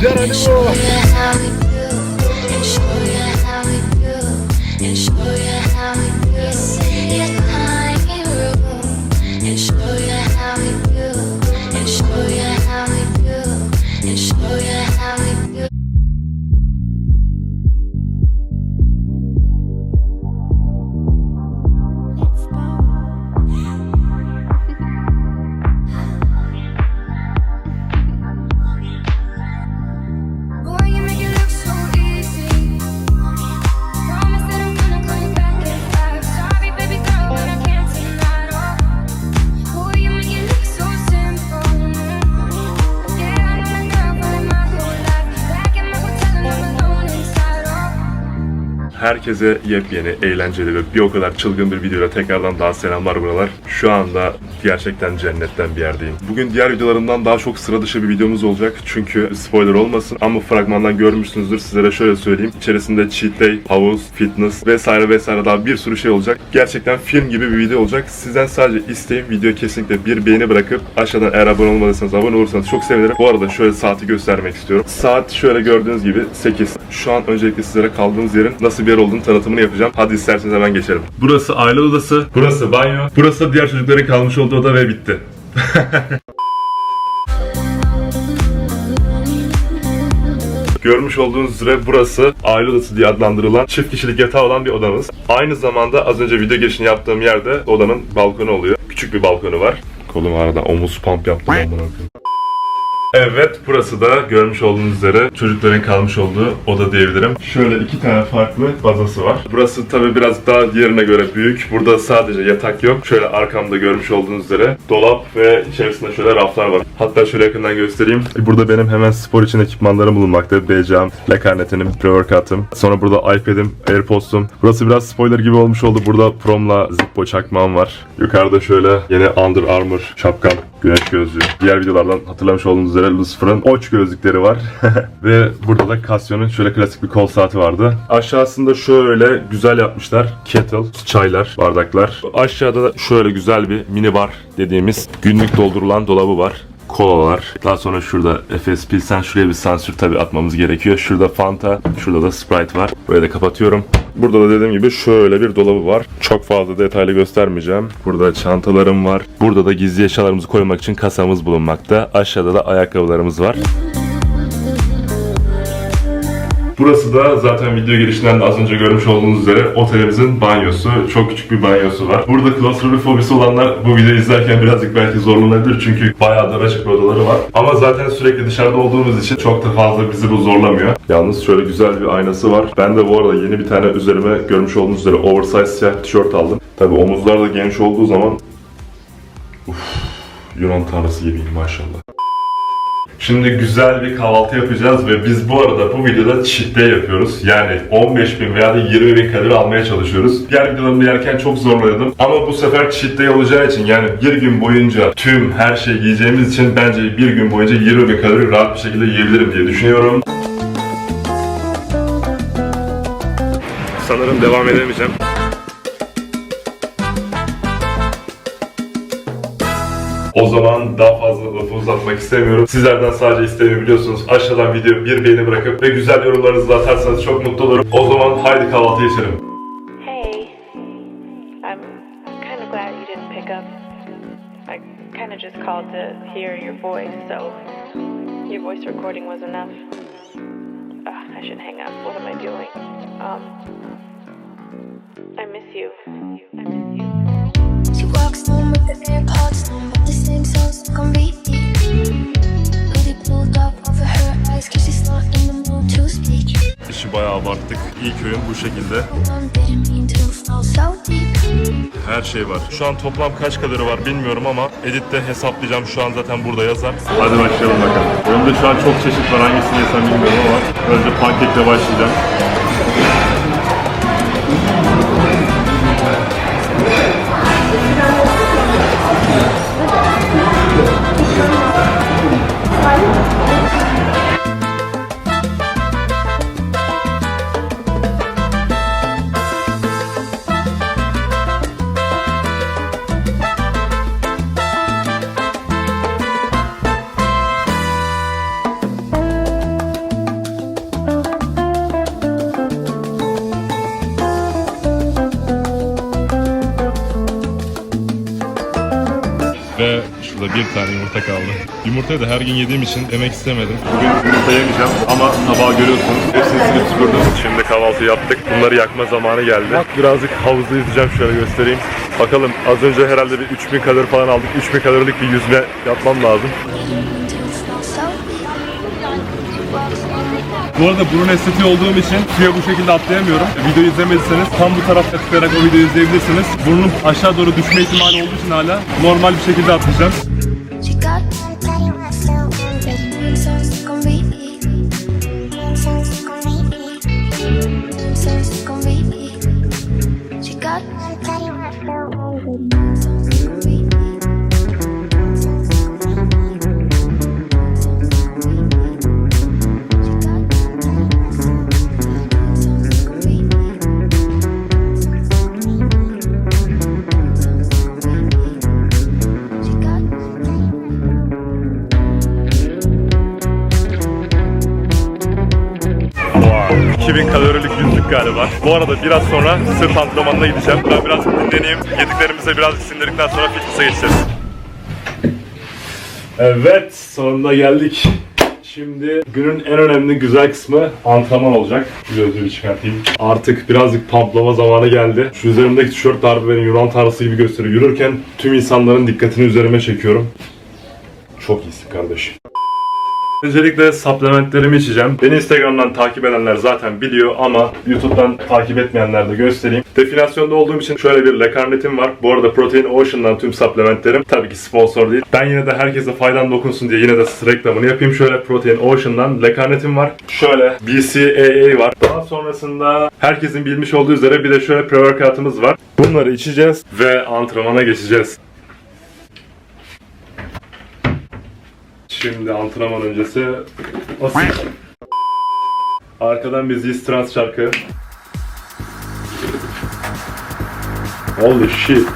Gotta do. Herkese yepyeni, eğlenceli ve bir o kadar çılgın bir videoyla tekrardan daha selamlar buralar. Şu anda gerçekten cennetten bir yerdeyim. Bugün diğer videolarımdan daha çok sıra dışı bir videomuz olacak. Çünkü spoiler olmasın ama fragmandan görmüşsünüzdür. Sizlere şöyle söyleyeyim. İçerisinde cheat day, havuz, fitness vesaire vesaire daha bir sürü şey olacak. Gerçekten film gibi bir video olacak. Sizden sadece isteğim video kesinlikle bir beğeni bırakıp aşağıdan eğer abone olmadıysanız abone olursanız çok sevinirim. Bu arada şöyle saati göstermek istiyorum. Saat şöyle gördüğünüz gibi 8. Şu an öncelikle sizlere kaldığımız yerin nasıl bir yer olduğunu tanıtımını yapacağım. Hadi isterseniz hemen geçelim. Burası aile odası, burası banyo, burası diğer çocukların kalmış olduğu oda ve bitti. Görmüş olduğunuz üzere burası aile odası diye adlandırılan çift kişilik yatağı olan bir odamız. Aynı zamanda az önce video girişini yaptığım yerde odanın balkonu oluyor. Küçük bir balkonu var. Kolum arada omuz pump yaptım amına. Evet, burası da görmüş olduğunuz üzere çocukların kalmış olduğu oda diyebilirim. Şöyle iki tane farklı bazası var. Burası tabi biraz daha diğerine göre büyük. Burada sadece yatak yok. Şöyle arkamda görmüş olduğunuz üzere dolap ve içerisinde şöyle raflar var. Hatta şöyle yakından göstereyim. Burada benim hemen spor için ekipmanlarım bulunmakta. BCA'm, Lekarnetenim, pre-workout'ım. Sonra burada iPad'im, AirPods'um. Burası biraz spoiler gibi olmuş oldu. Burada Prom'la Zippo çakmağım var. Yukarıda şöyle yine Under Armour şapkam, güneş gözlüğü. Diğer videolardan hatırlamış olduğunuz üzere Lucifer'ın Oç gözlükleri var. Ve burada da Casio'nun şöyle klasik bir kol saati vardı. Aşağısında şöyle güzel yapmışlar. Kettle, çaylar, bardaklar. Aşağıda da şöyle güzel bir mini bar dediğimiz günlük doldurulan dolabı var kolalar. Daha sonra şurada Efes Pilsen şuraya bir sansür tabi atmamız gerekiyor. Şurada Fanta, şurada da Sprite var. Böyle de kapatıyorum. Burada da dediğim gibi şöyle bir dolabı var. Çok fazla detaylı göstermeyeceğim. Burada çantalarım var. Burada da gizli eşyalarımızı koymak için kasamız bulunmakta. Aşağıda da ayakkabılarımız var. Burası da zaten video girişinden de az önce görmüş olduğunuz üzere otelimizin banyosu. Çok küçük bir banyosu var. Burada klostrofobisi olanlar bu videoyu izlerken birazcık belki zorlanabilir çünkü bayağı daracık bir odaları var. Ama zaten sürekli dışarıda olduğumuz için çok da fazla bizi bu zorlamıyor. Yalnız şöyle güzel bir aynası var. Ben de bu arada yeni bir tane üzerime görmüş olduğunuz üzere oversize siyah tişört aldım. Tabi omuzlar da geniş olduğu zaman Uf, Yunan tanrısı gibiyim maşallah. Şimdi güzel bir kahvaltı yapacağız ve biz bu arada bu videoda cheat yapıyoruz. Yani 15 bin veya da 20 bin kalori almaya çalışıyoruz. Diğer videolarımda yerken çok zorladım. Ama bu sefer cheat olacağı için yani bir gün boyunca tüm her şeyi yiyeceğimiz için bence bir gün boyunca 20 bin kalori rahat bir şekilde yiyebilirim diye düşünüyorum. Sanırım devam edemeyeceğim. O zaman daha fazla lafı uzatmak istemiyorum. Sizlerden sadece isteğimi biliyorsunuz. Aşağıdan video bir beğeni bırakıp ve güzel yorumlarınızı atarsanız çok mutlu olurum. O zaman haydi kahvaltı geçelim. Hey, I'm kind of glad you didn't pick up. I kind of just called to hear your voice, so your voice recording was enough. Ugh, I should hang up. What am I doing? Um, I miss you. I miss you. İşi bayağı abarttık. İlk öğün bu şekilde. Her şey var. Şu an toplam kaç kalori var bilmiyorum ama editte hesaplayacağım. Şu an zaten burada yazar. Hadi başlayalım bakalım. Önümde şu an çok çeşit var. Hangisini yesem bilmiyorum ama önce pankekle başlayacağım. Ve şurada bir tane yumurta kaldı. Yumurtayı da her gün yediğim için yemek istemedim. Bugün yumurta yemeyeceğim ama tabağı görüyorsunuz. Hepsini silip süpürdüm. Şimdi kahvaltı yaptık. Bunları yakma zamanı geldi. Bak birazcık havuzda yüzeceğim şöyle göstereyim. Bakalım az önce herhalde bir 3000 kalori falan aldık. 3000 kalorilik bir yüzme yapmam lazım. Bu arada burun estetiği olduğum için suya bu şekilde atlayamıyorum. Videoyu izlemediyseniz tam bu tarafta tıklayarak o videoyu izleyebilirsiniz. Burnum aşağı doğru düşme ihtimali olduğu için hala normal bir şekilde atlayacağım. Bu arada biraz sonra sırt antrenmanına gideceğim. Ben biraz dinleneyim. Yediklerimize biraz sindirdikten sonra fitness'a geçeceğiz. Evet, sonunda geldik. Şimdi günün en önemli güzel kısmı antrenman olacak. Gözlüğü çıkartayım. Artık birazcık pamplama zamanı geldi. Şu üzerimdeki tişört darbe beni Yunan tanrısı gibi gösteriyor. Yürürken tüm insanların dikkatini üzerime çekiyorum. Çok iyisin kardeşim. Öncelikle supplementlerimi içeceğim. Beni Instagram'dan takip edenler zaten biliyor ama YouTube'dan takip etmeyenler de göstereyim. Definasyonda olduğum için şöyle bir lekarnetim var. Bu arada Protein Ocean'dan tüm supplementlerim. Tabii ki sponsor değil. Ben yine de herkese faydan dokunsun diye yine de reklamını yapayım. Şöyle Protein Ocean'dan lekarnetim var. Şöyle BCAA var. Daha sonrasında herkesin bilmiş olduğu üzere bir de şöyle pre-workout'ımız var. Bunları içeceğiz ve antrenmana geçeceğiz. Şimdi antrenman öncesi Nasıl? Arkadan bir Ziz Trans şarkı. Holy shit.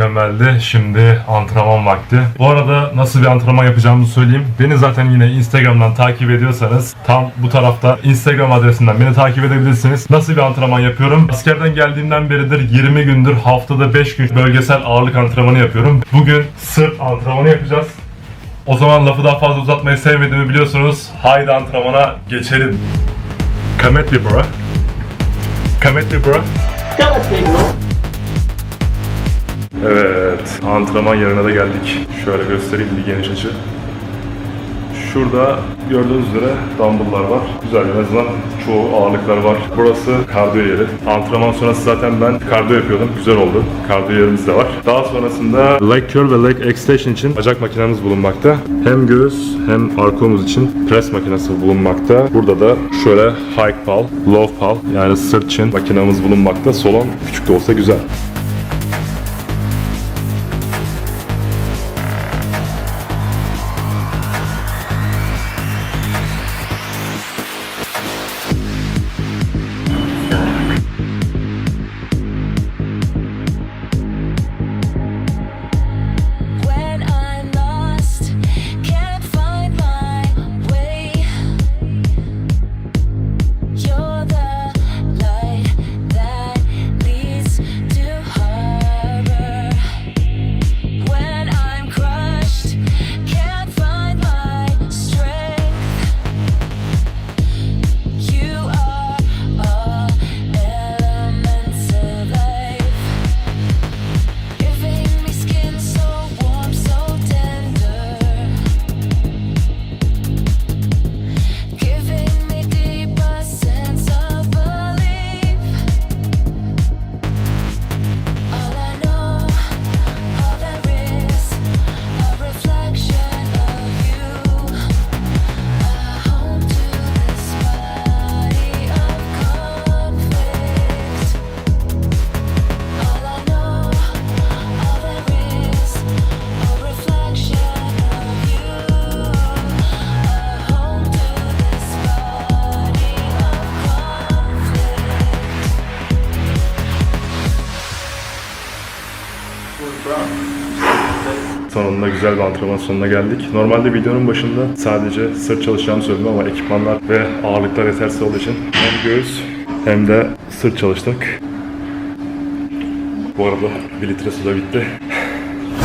Mükemmeldi. Şimdi antrenman vakti. Bu arada nasıl bir antrenman yapacağımı söyleyeyim. Beni zaten yine Instagram'dan takip ediyorsanız tam bu tarafta Instagram adresinden beni takip edebilirsiniz. Nasıl bir antrenman yapıyorum? Askerden geldiğimden beridir 20 gündür haftada 5 gün bölgesel ağırlık antrenmanı yapıyorum. Bugün sırt antrenmanı yapacağız. O zaman lafı daha fazla uzatmayı sevmediğimi biliyorsunuz. Haydi antrenmana geçelim. Come at me bro. Come at me bro. Evet, antrenman yerine de geldik. Şöyle göstereyim bir geniş açı. Şurada gördüğünüz üzere dumbbell'lar var. Güzel en azından çoğu ağırlıklar var. Burası kardiyo yeri. Antrenman sonrası zaten ben kardiyo yapıyordum. Güzel oldu. Kardiyo yerimiz de var. Daha sonrasında leg curl ve leg extension için bacak makinemiz bulunmakta. Hem göğüs hem arka omuz için pres makinesi bulunmakta. Burada da şöyle high pal, low pal yani sırt için makinemiz bulunmakta. Salon küçük de olsa güzel. Güzel bir antrenman sonuna geldik. Normalde videonun başında sadece sırt çalışacağımı söyledim ama ekipmanlar ve ağırlıklar yetersiz olduğu için hem göğüs hem de sırt çalıştık. Bu arada bir litre su da bitti.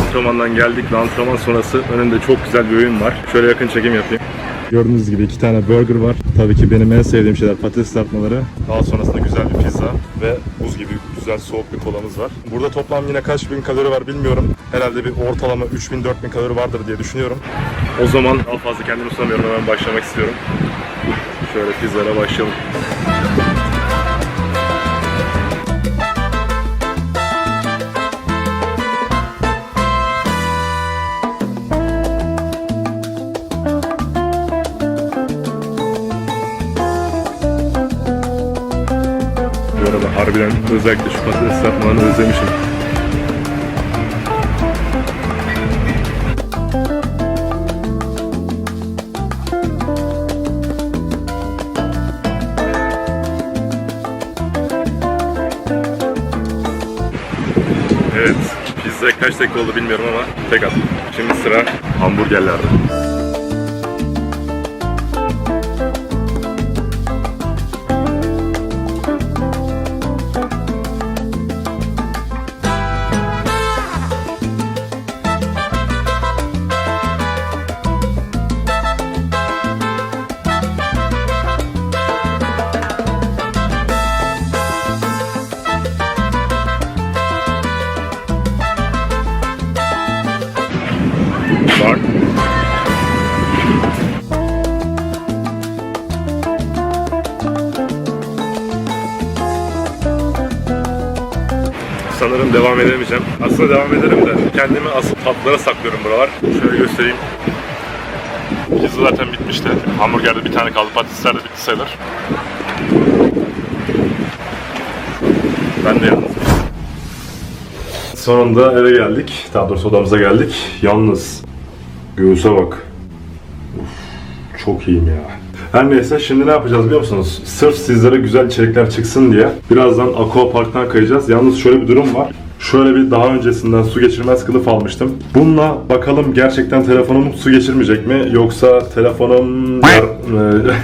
Antrenmandan geldik ve antrenman sonrası önünde çok güzel bir öğün var. Şöyle yakın çekim yapayım. Gördüğünüz gibi iki tane burger var. Tabii ki benim en sevdiğim şeyler patates kızartmaları. Daha sonrasında güzel bir pizza ve buz gibi güzel soğuk bir kolamız var. Burada toplam yine kaç bin kalori var bilmiyorum. Herhalde bir ortalama 3000-4000 kalori vardır diye düşünüyorum. O zaman daha fazla kendimi tutamıyorum hemen başlamak istiyorum. Şöyle pizzara başlayalım. Harbiden özellikle şu patates kızartmalarını özlemişim. Evet, pizza kaç dakika oldu bilmiyorum ama tek attım. Şimdi sıra hamburgerlerde. Devam edemeyeceğim. Aslında devam ederim de kendimi asıl tatlılara saklıyorum buralar. Şöyle göstereyim. Pizza zaten bitmişti. Hamburgerde bir tane kaldı. Patatesler de bitti sayılır. Ben de yalnız Sonunda eve geldik. Daha doğrusu odamıza geldik. Yalnız göğüse bak. Uf, çok iyiyim ya. Her neyse şimdi ne yapacağız biliyor musunuz? Sırf sizlere güzel içerikler çıksın diye birazdan Aqua Park'tan kayacağız. Yalnız şöyle bir durum var. Şöyle bir daha öncesinden su geçirmez kılıf almıştım. Bununla bakalım gerçekten telefonum su geçirmeyecek mi? Yoksa telefonum... Yar-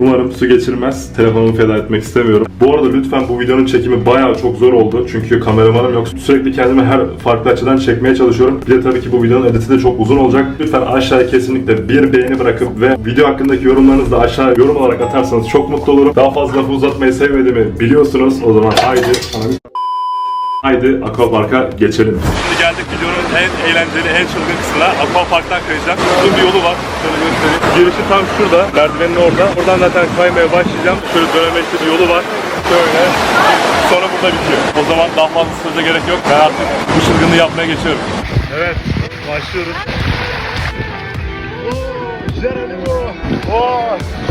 Umarım su geçirmez. Telefonumu feda etmek istemiyorum. Bu arada lütfen bu videonun çekimi bayağı çok zor oldu. Çünkü kameramanım yok. Sürekli kendimi her farklı açıdan çekmeye çalışıyorum. Bir de tabii ki bu videonun editi de çok uzun olacak. Lütfen aşağıya kesinlikle bir beğeni bırakıp ve video hakkındaki yorumlarınızı da aşağıya yorum olarak atarsanız çok mutlu olurum. Daha fazla lafı uzatmayı sevmediğimi biliyorsunuz. O zaman haydi. Haydi Aquapark'a geçelim. Şimdi geldik videonun en eğlenceli, en çılgın kısmına. Aquapark'tan kayacağım. Uzun bir yolu var. Şöyle göstereyim. Girişi tam şurada. Merdivenin orada. Oradan zaten kaymaya başlayacağım. Şöyle dönemeçli bir yolu var. Şöyle. Sonra burada bitiyor. O zaman daha fazla söze gerek yok. Ben artık bu çılgınlığı yapmaya geçiyorum. Evet. Başlıyoruz. Geronimo. Oh. Oh.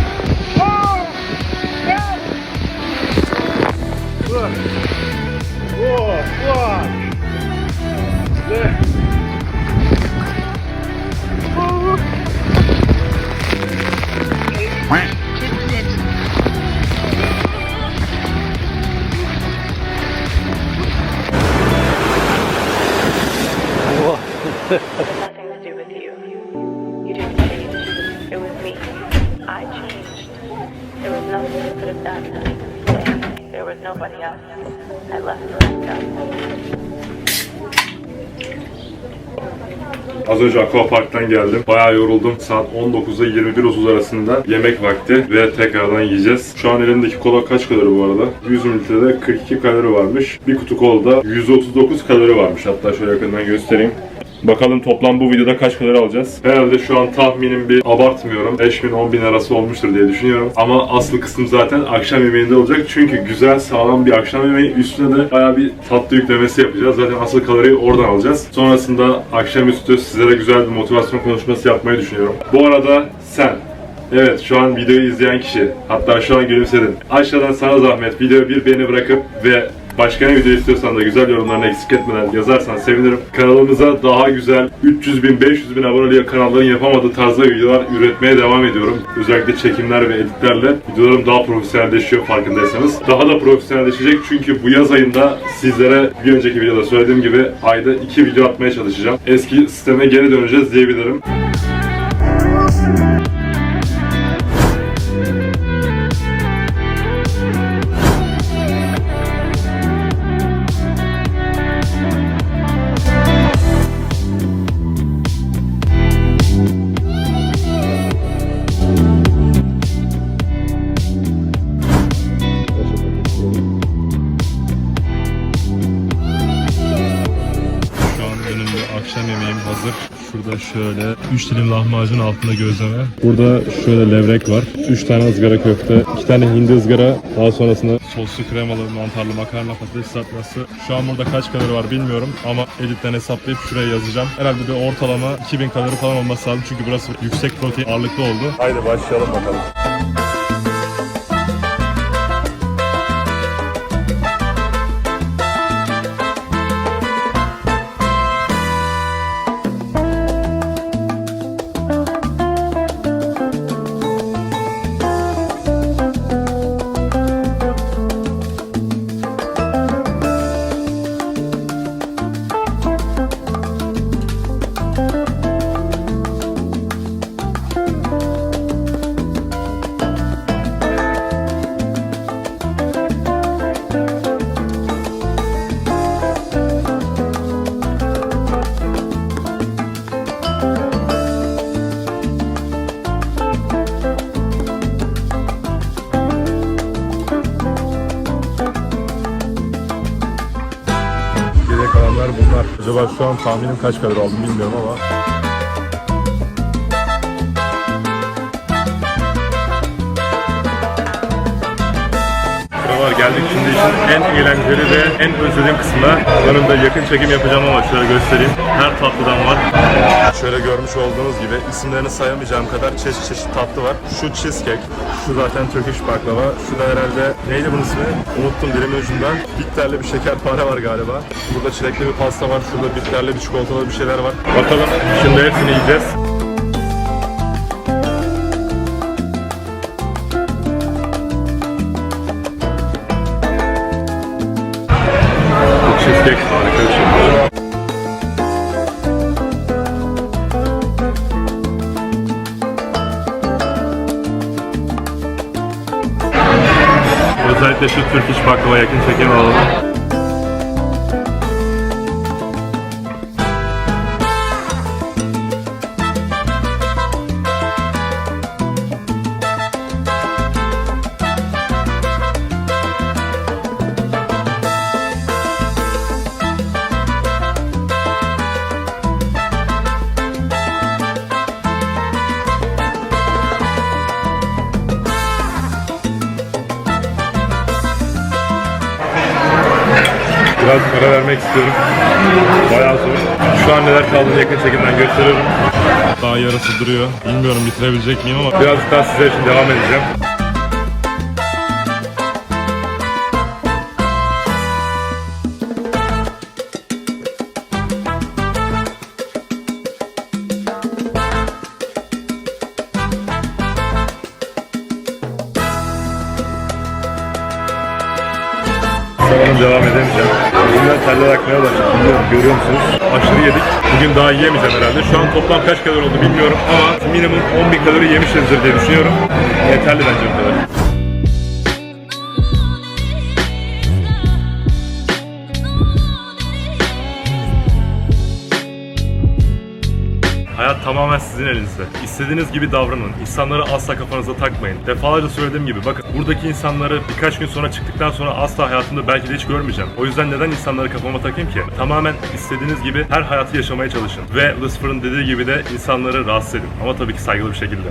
Önce Aquapark'tan geldim. Bayağı yoruldum. Saat 19'da 21.30 arasında yemek vakti ve tekrardan yiyeceğiz. Şu an elimdeki kola kaç kalori bu arada? 100 mililitrede 42 kalori varmış. Bir kutu kolda 139 kalori varmış. Hatta şöyle yakından göstereyim. Bakalım toplam bu videoda kaç kalori alacağız? Herhalde şu an tahminim bir abartmıyorum. 5000-10.000 arası olmuştur diye düşünüyorum. Ama asıl kısım zaten akşam yemeğinde olacak. Çünkü güzel sağlam bir akşam yemeği üstüne de bayağı bir tatlı yüklemesi yapacağız. Zaten asıl kaloriyi oradan alacağız. Sonrasında akşamüstü sizlere güzel bir motivasyon konuşması yapmayı düşünüyorum. Bu arada sen Evet şu an videoyu izleyen kişi hatta şu an gülümsedin. Aşağıdan sana zahmet videoya bir beğeni bırakıp ve Başka ne video istiyorsan da güzel yorumlarını eksik etmeden yazarsan sevinirim. Kanalımıza daha güzel 300 bin 500 bin aboneli kanalların yapamadığı tarzda videolar üretmeye devam ediyorum. Özellikle çekimler ve editlerle videolarım daha profesyonelleşiyor farkındaysanız. Daha da profesyonelleşecek çünkü bu yaz ayında sizlere bir önceki videoda söylediğim gibi ayda 2 video atmaya çalışacağım. Eski sisteme geri döneceğiz diyebilirim. Şurada şöyle 3 dilim lahmacun altında gözleme. Burada şöyle levrek var. 3 tane ızgara köfte, 2 tane hindi ızgara. Daha sonrasında soslu kremalı mantarlı makarna patates salatası. Şu an burada kaç kalori var bilmiyorum ama editten hesaplayıp şuraya yazacağım. Herhalde bir ortalama 2000 kalori falan olması lazım çünkü burası yüksek protein ağırlıklı oldu. Haydi başlayalım bakalım. Acaba şu an tahminim kaç kalori aldım bilmiyorum ama Buralar geldik şimdi işin en eğlenceli ve en özlediğim kısmına. Yanımda yakın çekim yapacağım ama şöyle göstereyim. Her tatlıdan var. Şöyle görmüş olduğunuz gibi isimlerini sayamayacağım kadar çeşit çeşit tatlı var. Şu cheesecake, şu zaten Turkish baklava, şu da herhalde neydi bunun ismi? Unuttum dilimin ucundan. Bitterli bir şekerpare var galiba. Burada çilekli bir pasta var, şurada bitterli bir çikolatalı bir şeyler var. Bakalım şimdi hepsini yiyeceğiz. Şu Turkish baklava yakın çekim alalım. Ara vermek istiyorum. Bayağı zor. Şu an neler kaldığını yakın çekimden gösteriyorum. daha yarısı duruyor. Bilmiyorum bitirebilecek miyim ama Birazcık daha sizler için devam edeceğim. Sanırım devam edemeyeceğim. Bugünden teller akmaya başladı. Bilmiyorum görüyor musunuz? Aşırı yedik. Bugün daha yiyemeyeceğim herhalde. Şu an toplam kaç kalori oldu bilmiyorum ama minimum 10 bin kalori yemişizdir diye düşünüyorum. Yeterli bence bu kadar. Tamamen sizin elinizde. İstediğiniz gibi davranın. İnsanları asla kafanıza takmayın. Defalarca söylediğim gibi bakın buradaki insanları birkaç gün sonra çıktıktan sonra asla hayatımda belki de hiç görmeyeceğim. O yüzden neden insanları kafama takayım ki? Tamamen istediğiniz gibi her hayatı yaşamaya çalışın. Ve Lucifer'ın dediği gibi de insanları rahatsız edin. Ama tabii ki saygılı bir şekilde.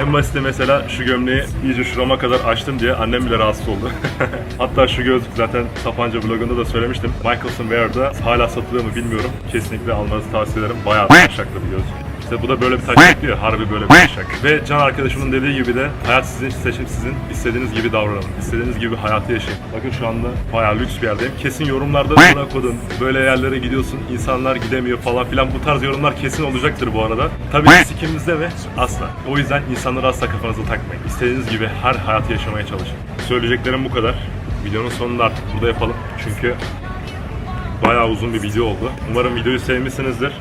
En basiti mesela şu gömleği iyice şurama kadar açtım diye annem bile rahatsız oldu. Hatta şu gözlük zaten Sapanca vlogunda da söylemiştim. Michelson Wear'da hala satılıyor mu bilmiyorum. Kesinlikle almanızı tavsiye ederim. Bayağı taşaklı bir gözlük. İşte bu da böyle bir taşak diyor. Harbi böyle bir taşak. Ve Can arkadaşımın dediği gibi de hayat sizin seçim sizin. istediğiniz gibi davranın. istediğiniz gibi hayatı yaşayın. Bakın şu anda bayağı lüks bir yerdeyim. Kesin yorumlarda buna kodun. Böyle yerlere gidiyorsun. insanlar gidemiyor falan filan. Bu tarz yorumlar kesin olacaktır bu arada. Tabii ki sikimizde ve asla. O yüzden insanları asla kafanıza takmayın. İstediğiniz gibi her hayatı yaşamaya çalışın. Söyleyeceklerim bu kadar. Videonun sonunu da artık burada yapalım. Çünkü bayağı uzun bir video oldu. Umarım videoyu sevmişsinizdir.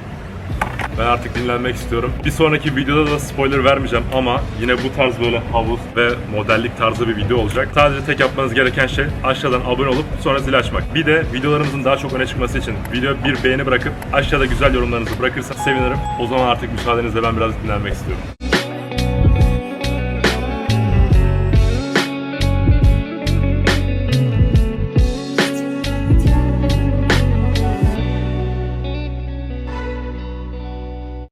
Ben artık dinlenmek istiyorum. Bir sonraki videoda da spoiler vermeyeceğim ama yine bu tarz böyle havuz ve modellik tarzı bir video olacak. Sadece tek yapmanız gereken şey aşağıdan abone olup sonra zil açmak. Bir de videolarımızın daha çok öne çıkması için video bir beğeni bırakıp aşağıda güzel yorumlarınızı bırakırsanız sevinirim. O zaman artık müsaadenizle ben biraz dinlenmek istiyorum.